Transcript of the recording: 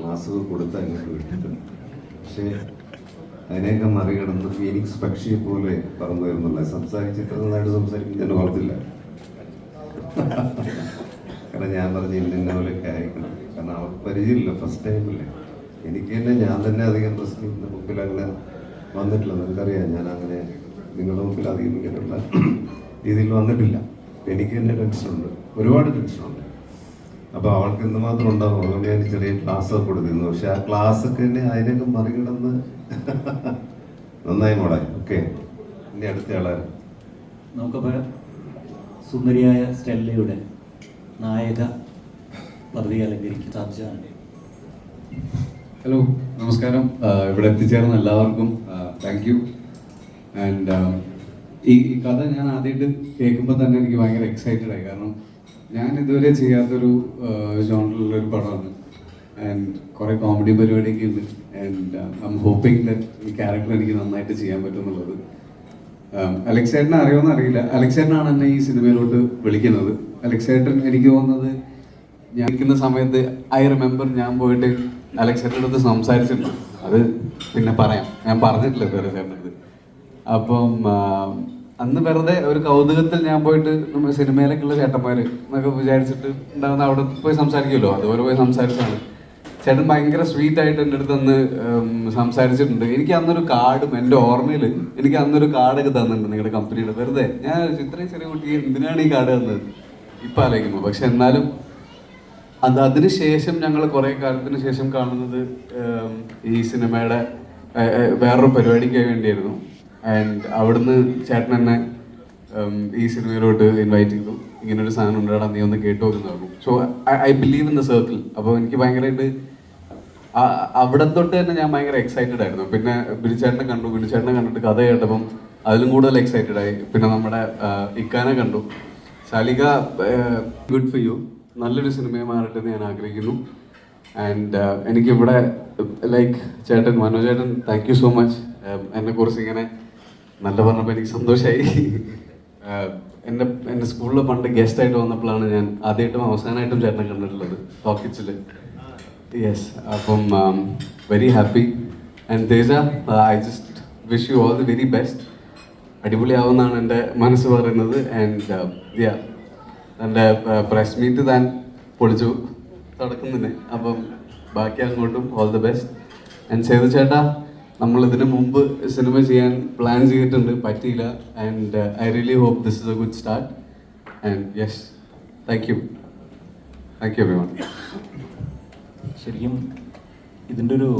ക്ലാസ്സുകൾ കൊടുത്ത് അങ്ങോട്ട് വിട്ടിട്ടുണ്ട്. പക്ഷേ അതിനെയൊക്കെ മറികടന്ന് ഫീനിക്സ് പക്ഷിയെ പോലെ പറന്നു വരുന്നുള്ള സംസാരിച്ചിട്ട് നന്നായിട്ട് സംസാരിക്കും ഞാൻ ഓർത്തില്ല. കാരണം ഞാൻ പറഞ്ഞ ഇന്ന പോലെയൊക്കെ ആയിരിക്കണം കാരണം അവർക്ക് പരിചയമില്ല ഫസ്റ്റ് ടൈമില്ലേ എനിക്ക് തന്നെ ഞാൻ തന്നെ അധികം പ്രശ്നത്തിന്റെ മുമ്പിൽ അങ്ങനെ വന്നിട്ടില്ല. നിങ്ങൾക്കറിയാം ഞാൻ അങ്ങനെ നിങ്ങളുടെ മുമ്പിൽ അധികം ഇങ്ങനെയുള്ള രീതിയിൽ വന്നിട്ടില്ല. എനിക്ക് തന്നെ ടെൻഷനുണ്ട് ഒരുപാട് ടെൻഷനുണ്ട് അപ്പോൾ അവൾക്ക് എന്തുമാത്രം ഉണ്ടാവും. അതുകൊണ്ട് ഞാൻ ചെറിയ ക്ലാസ് കൊടുത്തിരുന്നു. പക്ഷെ ആ ക്ലാസ് ഒക്കെ തന്നെ അതിനൊക്കെ മറികടന്ന് നന്നായി മോളെ. ഓക്കെ ഇനി അടുത്ത ആളാണ് നമുക്കപ്പോൾ സുന്ദരിയായ സ്റ്റെല്ലയുടെ നായക പദവി അലങ്കരിക്കുന്ന സാധിച്ചതാണ്. ഹലോ നമസ്കാരം. ഇവിടെ എത്തിച്ചേർന്ന എല്ലാവർക്കും താങ്ക് യു ആൻഡ് ഈ ഈ കഥ ഞാൻ ആദ്യമായിട്ട് കേൾക്കുമ്പോൾ തന്നെ എനിക്ക് ഭയങ്കര എക്സൈറ്റഡ് ആയി. കാരണം ഞാൻ ഇതുവരെ ചെയ്യാത്തൊരു ജോണറിലുള്ള ഒരു പടമാണ്. ആൻഡ് കുറേ കോമഡി പരിപാടിയൊക്കെ ഉണ്ട്. And I M hoping that ഈ ക്യാരക്ടർ എനിക്ക് നന്നായിട്ട് ചെയ്യാൻ പറ്റും എന്നുള്ളത് അലക്സേട്ടനെ അറിയുമെന്ന് അറിയില്ല. അലക്സേട്ടനാണ് എന്നെ ഈ സിനിമയിലോട്ട് വിളിക്കുന്നത്. അലക്സേട്ടൻ എനിക്ക് തോന്നുന്നത് ഞാൻ ഇരിക്കുന്ന സമയത്ത് ഐ റിമെമ്പർ ഞാൻ പോയിട്ട് അടുത്ത് സംസാരിച്ചിട്ടുണ്ട്. അത് പിന്നെ പറയാം. ഞാൻ പറഞ്ഞിട്ടില്ല വേറെ ചേട്ടന്റെ അടുത്ത്. അപ്പം അന്ന് വെറുതെ ഒരു കൗതുകത്തിൽ ഞാൻ പോയിട്ട് നമ്മുടെ സിനിമയിലൊക്കെയുള്ള ചേട്ടന്മാർ എന്നൊക്കെ വിചാരിച്ചിട്ട് ഉണ്ടാകുന്ന അവിടെ പോയി സംസാരിക്കുമല്ലോ? അതുപോലെ പോയി സംസാരിച്ചാണ്. ചേട്ടൻ ഭയങ്കര സ്വീറ്റ് ആയിട്ട് എന്റെ അടുത്ത് അന്ന് സംസാരിച്ചിട്ടുണ്ട്. എനിക്ക് അന്നൊരു കാർഡും എന്റെ ഓർമ്മയിൽ എനിക്ക് അന്നൊരു കാർഡൊക്കെ തന്നിട്ടുണ്ട് നിങ്ങളുടെ കമ്പനിയുടെ വെറുതെ. ഞാൻ ഇത്രയും ചെറിയ കുട്ടി എന്തിനാണ് ഈ കാർഡ് തന്നത്? ഇപ്പം ആലോചിക്കുമ്പോൾ. പക്ഷെ എന്നാലും അത് അതിനുശേഷം ഞങ്ങൾ കുറേ കാലത്തിന് ശേഷം കാണുന്നത് ഈ സിനിമയുടെ വേറൊരു പരിപാടിക്ക് വേണ്ടിയായിരുന്നു. ആൻഡ് അവിടുന്ന് ചേട്ടൻ എന്നെ ഈ സിനിമയിലോട്ട് ഇൻവൈറ്റ് ചെയ്തു. ഇങ്ങനെ ഒരു സാധനം ഉണ്ടാടാ നീ ഒന്ന് കേട്ടു നോക്കുന്നു so I believe in the circle അപ്പോൾ എനിക്ക് ഭയങ്കരമായിട്ട് അവിടെ തൊട്ട് തന്നെ ഞാൻ ഭയങ്കര എക്സൈറ്റഡ് ആയിരുന്നു. പിന്നെ ബിനിച്ചേട്ടനെ കണ്ടു. ബിനിച്ചേട്ടനെ കണ്ടിട്ട് കഥ കേട്ടപ്പം അതിലും കൂടുതൽ എക്സൈറ്റഡ് ആയി. പിന്നെ നമ്മുടെ ഇക്കാനെ കണ്ടു. ശാലിക ഗുഡ് ഫോർ യു നല്ലൊരു സിനിമയെ മാറട്ടെ എന്ന് ഞാൻ ആഗ്രഹിക്കുന്നു. ആൻഡ് എനിക്കിവിടെ ലൈക്ക് ചേട്ടൻ മനോജേട്ടൻ താങ്ക് യു സോ മച്ച് എന്നെ കുറിച്ച് ഇങ്ങനെ നല്ല പറഞ്ഞപ്പോൾ എനിക്ക് സന്തോഷമായി എന്റെ എന്റെ സ്കൂളിൽ പണ്ട് ഗസ്റ്റ് ആയിട്ട് വന്നപ്പോഴാണ് ഞാൻ ആദ്യമായിട്ടും അവസാനമായിട്ടും ചേട്ടനെ കണ്ടിട്ടുള്ളത് ടോക്കിച്ചിൽ യെസ് അപ്പം very happy and Teja I just wish you all the very best അടിപൊളിയാവുമെന്നാണ് എന്റെ മനസ്സ് പറയുന്നത്. ആൻഡ് യാ എന്റെ പ്രസ് മീറ്റ് താൻ പൊളിച്ചു തുടക്കുന്നില്ലേ അപ്പം ബാക്കി അങ്ങോട്ടും all the best and Sethu ചേട്ടാ നമ്മൾ ഇതിനു മുമ്പ് സിനിമ ചെയ്യാൻ പ്ലാൻ ചെയ്തിട്ടുണ്ട് പറ്റിയില്ല. And I really hope this is a good start and yes thank you thank you every ശരിക്കും ഇതിന്റെ ഒരു